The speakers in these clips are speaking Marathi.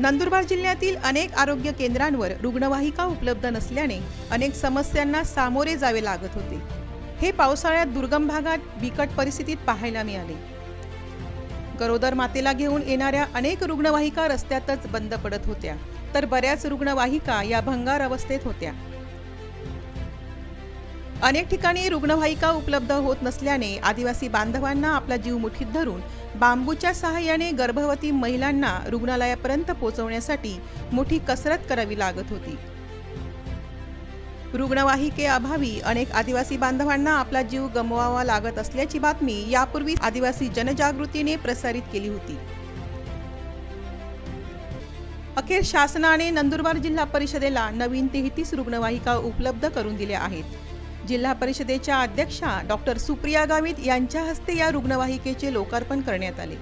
नंदुरबार जिल्ह्यातील अनेक आरोग्य केंद्रांवर रुग्णवाहिका उपलब्ध नसल्याने अनेक समस्यांना सामोरे जावे लागत होते. हे पावसाळ्यात दुर्गम भागात बिकट परिस्थितीत पाहायला मिळाले. गरोदर मातेला घेऊन येणाऱ्या अनेक रुग्णवाहिका रस्त्यातच बंद पडत होत्या. तर बऱ्याच रुग्णवाहिका या भंगार अवस्थेत होत्या. अनेक ठिकाणी रुग्णवाहिका उपलब्ध होत नसल्याने आदिवासी बांधवांना आपला जीव मुठीत धरून बांबूच्या सहाय्याने गर्भवती महिलांना रुग्णालयापर्यंत पोहोचवण्यासाठी मोठी कसरत करावी लागत होती. रुग्णवाहिकेअभावी अनेक आदिवासी बांधवांना आपला जीव गमवावा लागत असल्याची बातमी यापूर्वी आदिवासी जनजागृतीने प्रसारित केली होती. अखेर शासनाने नंदुरबार जिल्हा परिषदेला नवीन तेहतीस रुग्णवाहिका उपलब्ध करून दिल्या आहेत. जिल्हा परिषदेच्या अध्यक्षा डॉक्टर सुप्रिया गावित यांच्या हस्ते या रुग्णवाहिकेचे लोकार्पण करण्यात आले.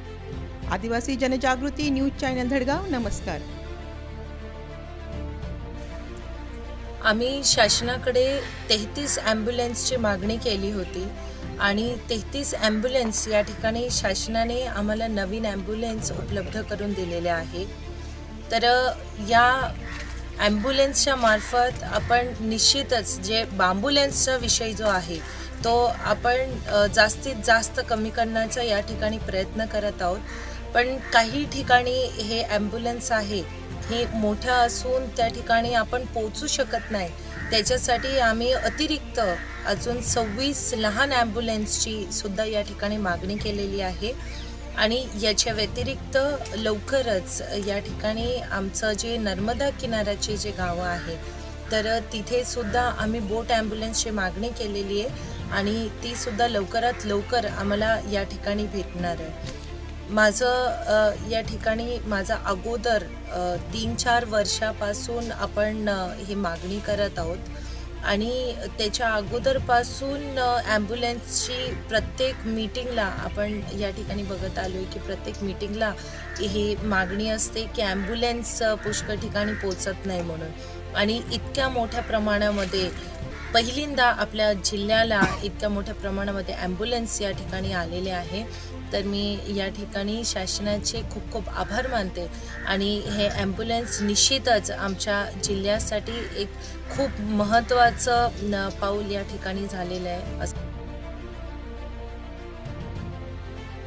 आदिवासी जनजागृती न्यूज चॅनल धडगाव नमस्कार. आम्ही शासनाकडे तेहतीस ॲम्ब्युलन्सची मागणी केली होती आणि तेहतीस ॲम्ब्युलन्स या ठिकाणी शासनाने आम्हाला नवीन ॲम्ब्युलन्स उपलब्ध करून दिलेले आहे. तर या ॲम्ब्युलन्सच्या मार्फत आपण निश्चितच जे बांबुलन्सचा विषय जो आहे तो आपण जास्तीत जास्त कमी करण्याचा या ठिकाणी प्रयत्न करत आहोत. पण काही ठिकाणी हे ॲम्ब्युलन्स आहे हे मोठं असून त्या ठिकाणी आपण पोचू शकत नाही. त्याच्यासाठी आम्ही अतिरिक्त अजून सव्वीस लहान ॲम्ब्युलन्सची सुद्धा या ठिकाणी मागणी केलेली आहे. आणि याच्या व्यतिरिक्त लवकरच या ठिकाणी आमचं जे नर्मदा किनाऱ्याचे जे गावं आहे तर तिथे सुद्धा आम्ही बोट ॲम्ब्युलन्सची मागणी केलेली आहे आणि ती सुद्धा लवकरात लवकर आम्हाला या ठिकाणी भेटणार आहे. माझं या ठिकाणी माझा अगोदर तीन चार वर्षापासून आपण ही मागणी करत आहोत. आणि त्याच्या अगोदरपासून ॲम्ब्युलन्सची प्रत्येक मीटिंगला आपण या ठिकाणी बघत आलो आहे की प्रत्येक मीटिंगला ही मागणी असते की ॲम्ब्युलन्स पुष्कळ ठिकाणी पोचत नाही म्हणून. आणि इतक्या मोठ्या प्रमाणामध्ये पहिल्यांदा आपल्या जिल्ह्याला इतक्या मोठ्या प्रमाणामध्ये ॲम्ब्युलन्स या ठिकाणी आलेले आहे. तर मी या ठिकाणी शासनाचे खूप खूप आभार मानते. आणि हे ॲम्ब्युलन्स निश्चितच आमच्या जिल्ह्यासाठी एक खूप महत्त्वाचं पाऊल या ठिकाणी झालेलं आहे. असं